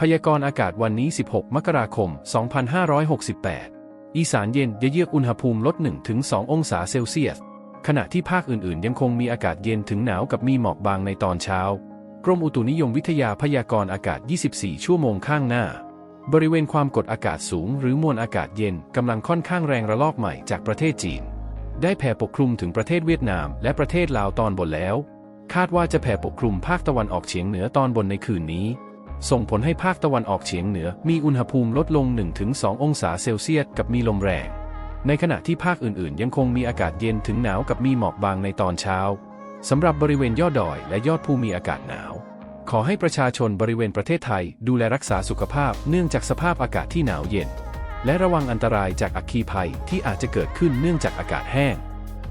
พยากรณ์อากาศวันนี้ 16 มกราคม 2568 อีสานเย็นจะเยือกอุณหภูมิลด 1-2 องศาเซลเซียส ขณะที่ภาคอื่นๆ ยังคงมีอากาศเย็นถึงหนาวกับมีหมอกบางในตอนเช้า กรมอุตุนิยมวิทยาพยากรณ์อากาศ 24 ชั่วโมงข้างหน้า บริเวณความกดอากาศสูง หรือมวลอากาศเย็นกำลังค่อนข้างแรงระลอกใหม่จากประเทศจีน ได้แผ่ปกคลุมถึงประเทศเวียดนาม และประเทศลาวตอนบนแล้ว คาดว่าจะแผ่ปกคลุมภาคตะวันออกเฉียงเหนือตอนบนในคืนนี้ ส่งผลให้ภาคตะวันออกเฉียงเหนือมีอุณหภูมิลดลง 1-2 องศาเซลเซียสกับมีลมแรง ในขณะที่ภาคอื่นๆ ยังคงมีอากาศเย็นถึงหนาวกับมีหมอกบางในตอนเช้าสำหรับบริเวณยอดดอยและยอดภูมีอากาศหนาว ขอให้ประชาชนบริเวณประเทศไทยดูแลรักษาสุขภาพเนื่องจากสภาพอากาศที่หนาวเย็น และระวังอันตรายจากอัคคีภัยที่อาจจะเกิดขึ้นเนื่องจากอากาศแห้ง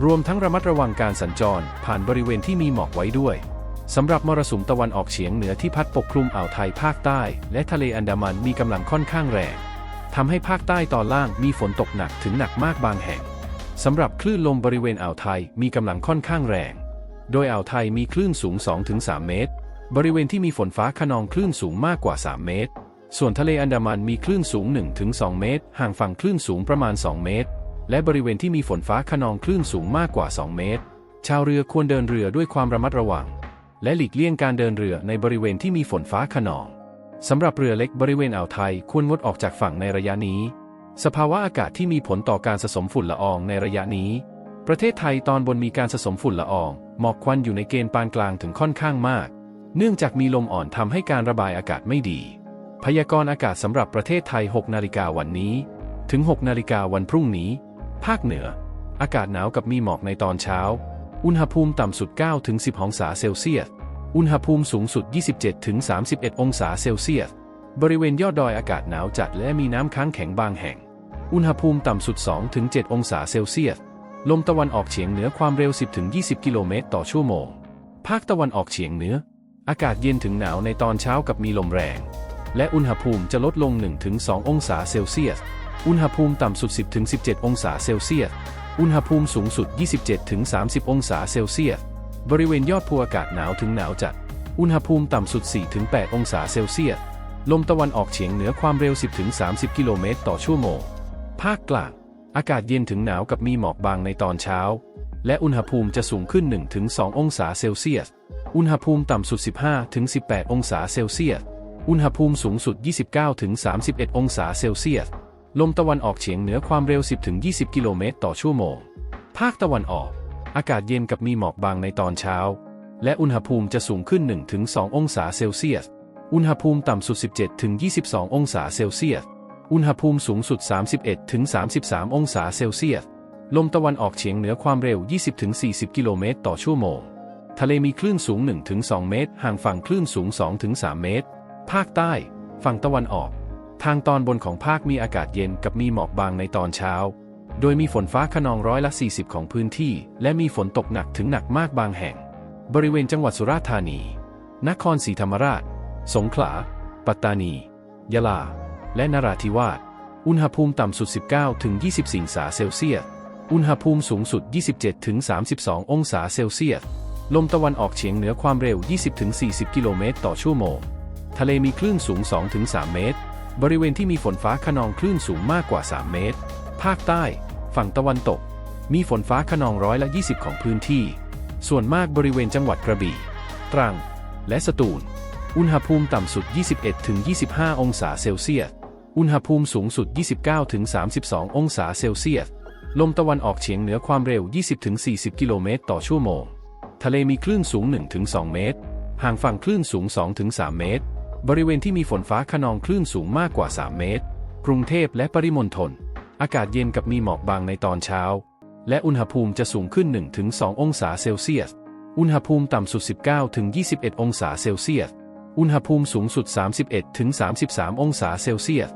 รวมทั้งระมัดระวังการสัญจรผ่านบริเวณที่มีหมอกไว้ด้วย สำหรับมรสุมตะวันออกเฉียงเหนือที่พัดปกคลุมอ่าวไทยภาคใต้ และทะเลอันดามันมีกำลังค่อนข้างแรงทำให้ภาคใต้ตอนล่างมีฝนตกหนักถึงหนักมากบางแห่งสำหรับคลื่นลมบริเวณอ่าวไทยมีกำลังค่อนข้างแรง โดยอ่าวไทยมีคลื่นสูง 2-3 เมตร บริเวณที่มีฝนฟ้าขนองคลื่นสูงมากกว่า 3 เมตร ส่วนทะเลอันดามันมีคลื่นสูง 1-2 เมตร ห่างฝั่งคลื่นสูงประมาณ 2 เมตร และบริเวณที่มีฝนฟ้าขนองคลื่นสูงมากกว่า 2 เมตร ชาวเรือควรเดินเรือด้วยความระมัดระวัง และหลีกเลี่ยงการเดินเรือในบริเวณที่มีฝนฟ้าขนองสำหรับเรือเล็กบริเวณอ่าวไทยควรงดออกจากฝั่งในระยะนี้ สภาวะอากาศที่มีผลต่อการสะสมฝุ่นละอองในระยะนี้ ประเทศไทยตอนบนมีการสะสมฝุ่นละออง หมอกควันอยู่ในเกณฑ์ปานกลางถึงค่อนข้างมาก เนื่องจากมีลมอ่อนทำให้การระบายอากาศไม่ดี พยากรณ์อากาศสำหรับประเทศไทย 6 นาฬิกาวันนี้ ถึง 6 นาฬิกาวันพรุ่งนี้ ภาคเหนือ อากาศหนาวกับมีหมอกในตอนเช้า อุณหภูมิต่ำสุด9ถึง10 องศาเซลเซียส อุณหภูมิสูงสุด 27ถึง31 องศาเซลเซียส บริเวณยอดดอยอากาศหนาวจัดและมีน้ำค้างแข็งบางแห่ง อุณหภูมิต่ำสุด2ถึง7องศาเซลเซียส ลมตะวันออกเฉียงเหนือความเร็ว 10ถึง20 กิโลเมตรต่อชั่วโมง ภาคตะวันออกเฉียงเหนือ อากาศเย็นถึงหนาวในตอนเช้ากับมีลมแรง และอุณหภูมิจะลดลง 1-2 องศาเซลเซียส อุณหภูมิต่ำสุด 10-17 องศาเซลเซียส อุณหภูมิสูงสุด 27-30 องศาเซลเซียส บริเวณยอดภูอากาศหนาวถึงหนาวจัด อุณหภูมิต่ำสุด 4-8 องศาเซลเซียส ลมตะวันออกเฉียงเหนือความเร็ว 10-30 กิโลเมตรต่อชั่วโมง ภาคกลาง อากาศเย็นถึงหนาวกับมีหมอกบางในตอนเช้า และอุณหภูมิจะสูงขึ้น 1-2 องศาเซลเซียส อุณหภูมิต่ำสุด 15-18 องศาเซลเซียส อุณหภูมิสูงสุด 29-31 องศาเซลเซียส ลมตะวันออกเฉียงเหนือความเร็ว 10-20 กิโลเมตรต่อชั่วโมง ภาคตะวันออก อากาศเย็นกับมีหมอกบางในตอนเช้า และอุณหภูมิจะสูงขึ้น 1-2 องศาเซลเซียส อุณหภูมิต่ำสุด 17-22 องศาเซลเซียส อุณหภูมิสูงสุด 31-33 องศาเซลเซียส ลมตะวันออกเฉียงเหนือความเร็ว 20-40 กิโลเมตรต่อชั่วโมง ทะเลมีคลื่นสูง 1-2 เมตร ห่างฝั่งคลื่นสูง 2-3 เมตร ภาคใต้ ฝั่งตะวันออก ทางตอนบนของภาคมีอากาศเย็นกับมีหมอกบางในตอนเช้า โดยมีฝนฟ้าขนองร้อยละ 40 ของพื้นที่ และมีฝนตกหนักถึงหนักมากบางแห่ง บริเวณจังหวัดสุราษฎร์ธานี นครศรีธรรมราช สงขลา ปัตตานี ยะลา และนราธิวาส อุณหภูมิต่ำสุด 19 ถึง 24องศาเซลเซียส อุณหภูมิสูงสุด 27 ถึง 32 องศาเซลเซียส ลมตะวันออกเฉียงเหนือความเร็ว 20 ถึง 40 กิโลเมตรต่อชั่วโมง ทะเลมีคลื่นสูง 2 ถึง 3 เมตร บริเวณที่มีฝนฟ้าขนองคลื่นสูงมากกว่า 3 เมตร ภาคใต้ ฝั่งตะวันตก มีฝนฟ้าขนองร้อยละ 20 ของพื้นที่ ส่วนมากบริเวณจังหวัดกระบี่ ตรัง และสตูล อุณหภูมิต่ำสุด 21-25 องศาเซลเซียส อุณหภูมิสูงสุด 29-32 องศาเซลเซียส ลมตะวันออกเฉียงเหนือความเร็ว 20-40 กิโลเมตรต่อชั่วโมง ทะเลมีคลื่นสูง 1-2 เมตร ห่างฝั่งคลื่นสูง 2-3 เมตร บริเวณที่มีฝนฟ้าขนองคลื่นสูงมากกว่า 3 เมตร กรุงเทพและปริมณฑล อากาศเย็นกับมีหมอกบางในตอนเช้า และอุณหภูมิจะสูงขึ้น 1-2 องศาเซลเซียส อุณหภูมิต่ำสุด 19-21 องศาเซลเซียส อุณหภูมิสูงสุด 31-33 องศาเซลเซียส